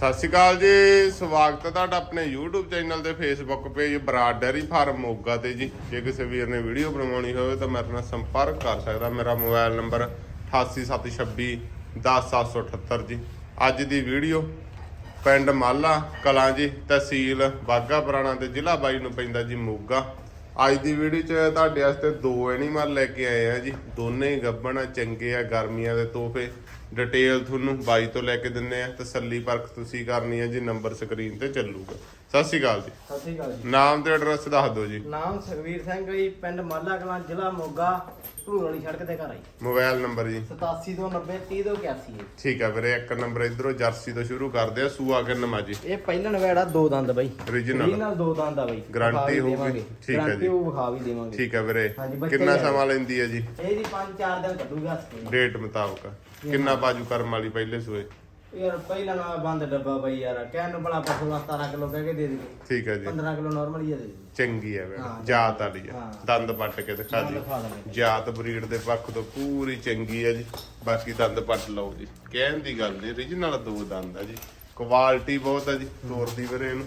ਸਤਿ ਸ਼੍ਰੀ ਅਕਾਲ ਜੀ, ਸਵਾਗਤ ਹੈ ਤੁਹਾਡਾ ਆਪਣੇ YouTube ਚੈਨਲ ਤੇ, Facebook page Brar dairy farm Moga ਤੇ ਜੀ। ਜੇ ਕਿਸੇ ਵੀਰ ਨੇ ਵੀਡੀਓ ਬਣਵਾਉਣੀ ਹੋਵੇ ਤਾਂ ਮੇਰੇ ਨਾਲ ਸੰਪਰਕ ਕਰ ਸਕਦਾ। ਮੇਰਾ ਮੋਬਾਈਲ ਨੰਬਰ 8876 10778 ਜੀ। ਅੱਜ ਦੀ ਵੀਡੀਓ ਪਿੰਡ ਮਾਲਾ ਕਲਾਂ ਜੀ, ਤਹਿਸੀਲ ਬਾਗਾ ਪੁਰਾਣਾ ਤੇ ਜ਼ਿਲ੍ਹਾ ਬਾਈ ਨੂੰ ਪੈਂਦਾ ਜੀ ਮੋਗਾ। ਅੱਜ ਦੀ ਵੀਡੀਓ 'ਚ ਤੁਹਾਡੇ ਵਾਸਤੇ ਦੋ ਐਨੀਮਲ ਲੈ ਕੇ ਆਏ ਆ ਜੀ। ਦੋਨੇ ਹੀ ਗੱਭਣ ਆ, ਚੰਗੇ ਆ ਗਰਮੀਆਂ ਦੇ ਤੋਹਫੇ। ਡਿਟੇਲ ਤੁਹਾਨੂੰ ਬਾਈ ਤੋਂ ਲੈ ਕੇ ਦਿੰਨੇ ਆ। ਤਸੱਲੀ ਪਰਖ ਤੁਸੀਂ ਕਰਨੀ ਹੈ ਜੀ ਨੰਬਰ ਸਕਰੀਨ ਤੇ ਚੱਲੂਗਾ। ਸਤਿ ਸ਼੍ਰੀ ਅਕਾਲ ਜੀ। ਸਤਿ ਸ਼੍ਰੀ ਅਕਾਲ ਜੀ। ਨਾਮ ਤੇ ਐਡਰੈਸ ਦੱਸ ਦਿਓ ਜੀ। ਨਾਮ ਸੁਖਵੀਰ ਸਿੰਘ ਜੀ ਪਿੰਡ ਮਾਲਾ ਕਲਾਂ ਜ਼ਿਲ੍ਹਾ ਮੋਗਾ। ਧੂਰ ਵਾਲੀ ਸੜਕ ਤੇ ਘਰ ਆਈ। ਮੋਬਾਈਲ ਨੰਬਰ ਜੀ। 87 ਤੋਂ 90 30 ਤੋਂ 81 ਹੈ। ਠੀਕ ਹੈ ਵੀਰੇ ਇੱਕ ਨੰਬਰ ਇਧਰੋਂ ਜਰਸੀ ਤੋਂ ਸ਼ੁਰੂ ਕਰਦੇ ਆ ਸੂਆ ਕਿੰਨਾ ਜੀ। ਇਹ ਪਹਿਲਾ ਨਵੇੜਾ ਦੋ ਦੰਦ ਬਾਈ। Original? ਨਾਲ ਦੋ ਦੰਦ ਆ ਬਾਈ। Guarantee ਹੋਊਗੀ? ਠੀਕ ਹੈ ਜੀ। ਉਹ ਵਿਖਾ ਵੀ ਦੇਵਾਂਗੇ। ਠੀਕ ਹੈ ਵੀਰੇ। ਹਾਂਜੀ, ਬੱਚੇ ਕਿੰਨਾ ਆ। ਸਮਾਂ ਲੈਂਦੀ ਹੈ ਜੀ? ਇਹਦੀ 5-4 ਦਿਨ ਕੱਢੂਗਾ ਹਸਤੇ ਡੇਟ ਮੁਤਾਬਕ। ਕਿੰਨਾ ਬਾਜੂ ਕਰਮ ਵਾਲੀ ਪਹਿਲੇ ਸੂਏ? ਯਾਰ ਪਹਿਲਾ ਨਾ ਬੰਦ ਡੱਬਾ ਬਾਈ ਯਾਰ ਕਹਿਣ ਨੂੰ ਪਸ਼ੂ 17 ਕਿਲੋ ਕਹਿ ਕੇ ਦੇ ਦੇ ਠੀਕ ਹੈ ਜੀ। 15 ਕਿਲੋ ਨਾਰਮਲ ਹੀ ਆ ਦੇ ਦੇ ਚੰਗੀ ਹੈ ਹਾਂ, ਜਾਤ ਵਾਲੀ ਹੈ। ਦੰਦ ਪੱਟ ਕੇ ਦਿਖਾ ਦੇਣੇ। ਜਾਤ ਬਰੀਡ ਦੇ ਪੱਖ ਤੋਂ ਪੂਰੀ ਚੰਗੀ ਹੈ ਜੀ। ਬਾਕੀ ਦੰਦ ਪੱਟ ਲਓ ਜੀ। ਕਹਿਣ ਦੀ ਗੱਲ ਨਹੀਂ origignal ਦੋ ਦੰਦ ਆ ਜੀ। ਕੁਆਲਿਟੀ ਬਹੁਤ ਹੈ ਜੀ ਤੋਰਦੀ ਵੀਰੇ ਇਹਨੂੰ।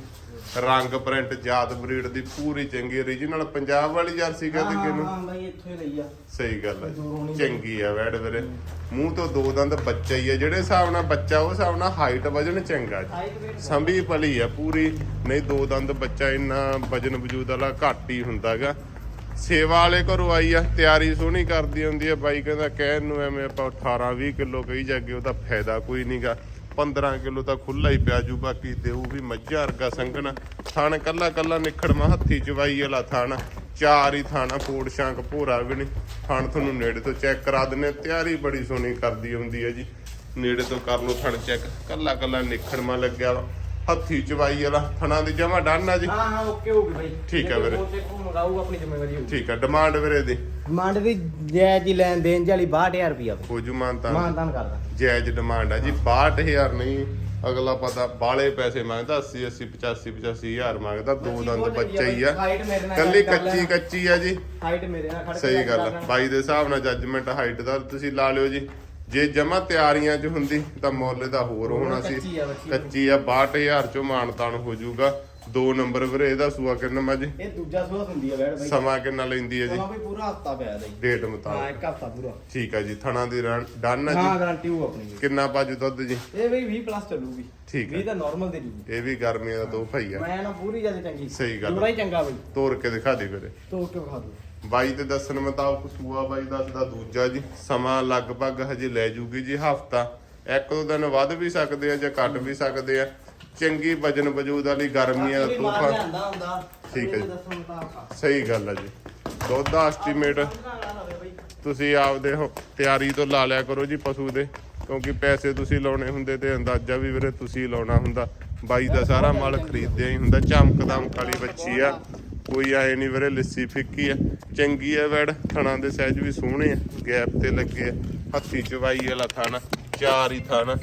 ਰੰਗ ਪ੍ਰਿੰਟ ਜਾਤ ਬਰੀਡ ਦੀ ਪੂਰੀ ਚੰਗੀ origignal ਪੰਜਾਬ ਵਾਲੀ ਜਰਸੀ ਕਹਿੰਦੇ ਹਾਂ ਕਿਹਨੂੰ? ਹਾਂ ਬਾਈ ਇੱਥੋਂ ਲਈ ਆ। ਸਹੀ ਗੱਲ ਹੈ ਚੰਗੀ ਆ ਵੈੜ ਵੀਰੇ। ਮੂੰਹ ਤੋਂ ਦੋ ਦੰਦ ਬੱਚਾ ਹੀ ਹੈ ਜਿਹੜੇ ਹਿਸਾਬ ਨਾਲ ਬੱਚਾ ਉਹ ਹਿਸਾਬ ਨਾਲ ਹਾਈਟ ਵਜਨ ਚੰਗਾ ਜੀ। ਸੰਭੀ ਪਲੀ ਆ ਪੂਰੀ ਨਹੀਂ ਦੋ ਦੰਦ ਬੱਚਾ ਇੰਨਾ ਵਜਨ ਵਜੂਦ ਵਾਲਾ ਘੱਟ ਹੀ ਹੁੰਦਾਗਾ। ਸੇਵਾ ਵਾਲੇ ਘਰੋਂ ਆਈ ਆ ਤਿਆਰੀ ਸੋਹਣੀ ਕਰਦੀ ਹੁੰਦੀ ਆ ਬਾਈ ਕਹਿੰਦਾ ਕਹਿਣ ਨੂੰ ਐਵੇਂ ਆਪਾਂ 18 20 ਕਿਲੋ ਕਹੀ ਜਾਗੇ ਉਹਦਾ ਫਾਇਦਾ ਕੋਈ ਨਹੀਂਗਾ 15 ਕਿਲੋ ਤਾਂ ਖੁੱਲਾ ਹੀ ਪਿਆ ਜੂ, ਬਾਕੀ ਦੇਊ ਵੀ ਮੱਝਾ ਵਰਗਾ ਸੰਘਣਾ। ਥਣ ਕੱਲਾ ਕੱਲਾ ਨਿਖੜਮਾ ਹੱਥੀ ਚਵਾਈ ਵਾਲਾ ਥਣ। ਚਾਰ ਹੀ ਥਾਣਾ ਫੋੜ ਸ਼ਾਂਕ ਭੋਰਾ ਵੀ ਨਹੀਂ। ਥਣ ਤੁਹਾਨੂੰ ਨੇੜੇ ਤੋਂ ਚੈੱਕ ਕਰਾ ਦਿੰਨੇ ਤਿਆਰੀ ਬੜੀ ਸੋਹਣੀ ਕਰਦੀ ਹੁੰਦੀ ਹੈ ਜੀ। ਨੇੜੇ ਤੋਂ ਕਰ ਲਓ ਥਣ ਚੈੱਕ। ਕੱਲਾ ਕੱਲਾ ਨਿਖੜਮਾ ਲੱਗਿਆ ਵਾ। ਹੱਥੀ ਚਵਾਈ ਵਾਲਾ ਥਣਾ ਦੀ ਜਮਾ ਡਨ ਆ ਜੀ। ਹਾਂ ਹਾਂ ਓਕੇ ਹੋ ਗਈ ਬਾਈ। ਠੀਕ ਆ ਵੀਰੇ। ਮੰਗਾਊ ਆਪਣੀ ਜ਼ਿੰਮੇਵਾਰੀ ਠੀਕ ਆ ਡਿਮਾਂਡ ਵੀਰੇ ਦੀ। ਡਿਮਾਂਡ ਦੀ ਜਾਇਜ਼ ਹੀ ਲੈਣ ਦੇਣ ਵਾਲੀ 62000 ਰੁਪਿਆ ਹੋ ਜੂ ਮਾਨਤਾ ਮਾਨਤਾਨ ਕਰਦਾ। ਜਾਇਜ਼ ਡਿਮਾਂਡ ਆ ਜੀ 62000 ਨਹੀਂ ਅਗਲਾ ਪਤਾ ਬਾਲੇ ਪੈਸੇ ਮੰਗਦਾ 80 80 85 85000 ਮੰਗਦਾ ਦੋ ਦੰਦ ਬੱਚਾ ਹੀ ਆ। ਹਾਈਟ ਮੇਰੇ ਨਾਲ ਕੱਲੀ ਕਰ ਕੱਚੀ ਲੈਣਾ। ਕੱਚੀ ਆ ਜੀ। ਹਾਈਟ ਮੇਰੇ ਨਾਲ ਖੜ ਕੇ ਸਹੀ ਗੱਲ ਆ। ਬਾਈ ਦੇ ਹਿਸਾਬ ਨਾਲ ਜੱਜਮੈਂਟ ਹਾਈਟ ਦਾ ਤੁਸੀਂ ਲਾ ਲਿਓ ਜੀ। ਜੇ ਜਮਾ ਤਿਆਰੀਆਂ 'ਚ ਹੁੰਦੀ ਤਾਂ ਮੁੱਲ ਦਾ ਹੋਰ ਹੋਣਾ ਸੀ। ਕੱਚੀ ਆ ਬੱਚੀ। ਕੱਚੀ ਆ 62000 ਚੋਂ ਮਾਨਤਾਨ ਹੋ ਜਾਊਗਾ। ਦੋ ਨੰਬਰ ਵੀਰੇ ਇਹਦਾ ਸੂਆ ਕਿੰਨਾ ਮਾ ਜੀ ਇਹ ਦੂਜਾ ਸੂਆ ਹੁੰਦੀ ਆ ਬੈੜ ਬਾਈ। ਸਮਾਂ ਕਿੰਨਾ ਲੈਂਦੀ ਹੈ ਜੀ? ਸਮਾਂ ਵੀ ਪੂਰਾ ਹਫਤਾ ਪਿਆ ਦਾ ਜੀ ਡੇਟ ਹਾਂ ਮੁਤਾਬਕ ਇੱਕ ਹਫਤਾ ਪੂਰਾ। ਠੀਕ ਆ ਜੀ ਥਣਾ ਦੀ ਡਨ ਆ ਹਾਂ ਜੀ ਗਾਰੰਟੀ ਉਹ ਆਪਣੀ ਜੀ। ਕਿੰਨਾ ਬਾਜੂ ਦੁੱਧ ਜੀ? ਇਹ ਬਈ 20 ਪਲੱਸ ਚੱਲੂਗੀ। ਠੀਕ ਆ। 20 ਤਾਂ ਨਾਰਮਲ ਦੇ ਜੂਗੀ। ਇਹ ਵੀ ਗਰਮੀਆਂ ਦਾ ਤੋਹਫਾ ਹੀ ਆ। ਮੈਂ ਨਾ ਪੂਰੀ ਜ਼ਿਆਦਾ ਚੰਗੀ। ਸਹੀ ਗੱਲ ਆ। ਜੋੜਾ ਹੀ ਚੰਗਾ ਬਈ। ਤੋੜ ਕੇ ਦਿਖਾ ਦੇ ਵੀਰੇ। ਤੋ ਕਿਉਂ ਖਾ ਦੂ ਬਾਈ ਤੇ ਦੱਸਣ ਮੁਤਾਬਕ ਸੂਆ ਬਾਈ ਦੱਸਦਾ ਦੂਜਾ ਜੀ। ਸਮਾਂ ਲਗਭਗ ਹਜੇ ਲੈ ਜੂਗੀ ਜੀ ਹਫਤਾ। ਇੱਕ ਦੋ ਦਿਨ ਵੱਧ ਵੀ ਸਕਦੇ ਆ ਜਾਂ ਘਟ ਵੀ ਸਕਦੇ ਆ। ਚੰਗੀ ਵਜਨ ਵਜੂਦ ਵਾਲੀ ਗਰਮੀਆਂ ਦਾ ਹੁੰਦਾ। ਠੀਕ ਹੈ ਜੀ। ਸਹੀ ਗੱਲ ਆ ਜੀ। ਦੁੱਧ ਦਾ ਐਸਟੀਮੇਟ ਤੁਸੀਂ ਆਪਦੇ ਹੋ- ਤਿਆਰੀ ਤੋਂ ਲਾ ਲਿਆ ਕਰੋ ਜੀ ਪਸ਼ੂ ਦੇ। ਕਿਉਂਕਿ ਪੈਸੇ ਤੁਸੀਂ ਲਾਉਣੇ ਹੁੰਦੇ ਤੇ ਅੰਦਾਜ਼ਾ ਵੀ ਵੀਰੇ ਤੁਸੀਂ ਲਾਉਣਾ ਹੁੰਦਾ। ਬਾਈ ਦਾ ਸਾਰਾ ਮਾਲ ਖਰੀਦਿਆ ਹੀ ਹੁੰਦਾ। ਚਮਕਦਮ ਕਾਲੀ ਬੱਚੀ ਆ। ਕੋਈ ਆਏ ਨਹੀਂ ਵੀਰੇ, ਲਿੱਸੀ ਫਿੱਕੀ ਆ। ਚੰਗੀ ਆ ਵੈੜ, ਥਣਾ ਦੇ ਸਾਈਜ਼ ਵੀ ਸੋਹਣੇ ਆ। ਗੈਪ ਤੇ ਲੱਗੇ ਆ, ਹੱਥੀ ਚਵਾਈ ਵਾਲਾ ਥਾਣਾ, ਚਾਰ ਹੀ ਥਾਣਾ।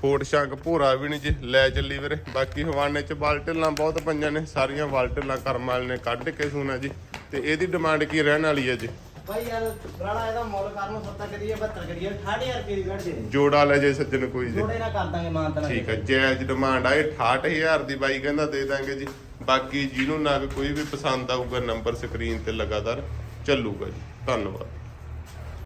ਫੋਟ ਸ਼ੰਕ ਭੋਰਾ ਵੀ ਨਹੀਂ ਜੀ, ਲੈ ਚੱਲੀ ਵੀਰੇ। ਬਾਕੀ ਹਵਾਨੇ ਚ ਬਾਲਟਲਾਂ ਬਹੁਤ ਪੰਜਾਂ ਨੇ, ਸਾਰੀਆਂ ਬਾਲਟਲਾਂ ਕਰਮ ਵਾਲੇ ਨੇ ਕੱਢ ਕੇ ਸੁਣਾ ਜੀ। ਤੇ ਇਹਦੀ ਡਿਮਾਂਡ ਕੀ ਰਹਿਣ ਵਾਲੀ ਹੈ ਜੀ? ਭਾਈ ਯਾਰ ਬਰਾੜਾ ਇਹਦਾ ਮੁੱਲ ਕਰਨ ਨੂੰ 70 ਕਰੀਏ 72 ਕਰੀਏ 68000 ਰੁਪਏ ਦੀ ਬੈਠ ਦੇ ਦੇ। ਜੋੜਾ ਲੈ ਜੇ ਸੱਜਣ ਕੋਈ ਜੀ। ਜੋੜੇ ਨਾਲ ਕਰ ਦਾਂਗੇ ਮਾਨਤਨਾ ਠੀਕ ਹੈ ਜਾਇਜ਼ ਡਿਮਾਂਡ ਆ ਇਹ 68000 ਦੀ ਬਾਈ ਕਹਿੰਦਾ ਦੇ ਦਾਂਗੇ ਜੀ। ਬਾਕੀ ਜਿਹਨੂੰ ਨਾ ਕੋਈ ਵੀ ਪਸੰਦ ਆਊਗਾ ਨੰਬਰ ਸਕਰੀਨ ਤੇ ਲਗਾਤਾਰ ਚੱਲੂਗਾ ਜੀ। ਧੰਨਵਾਦ।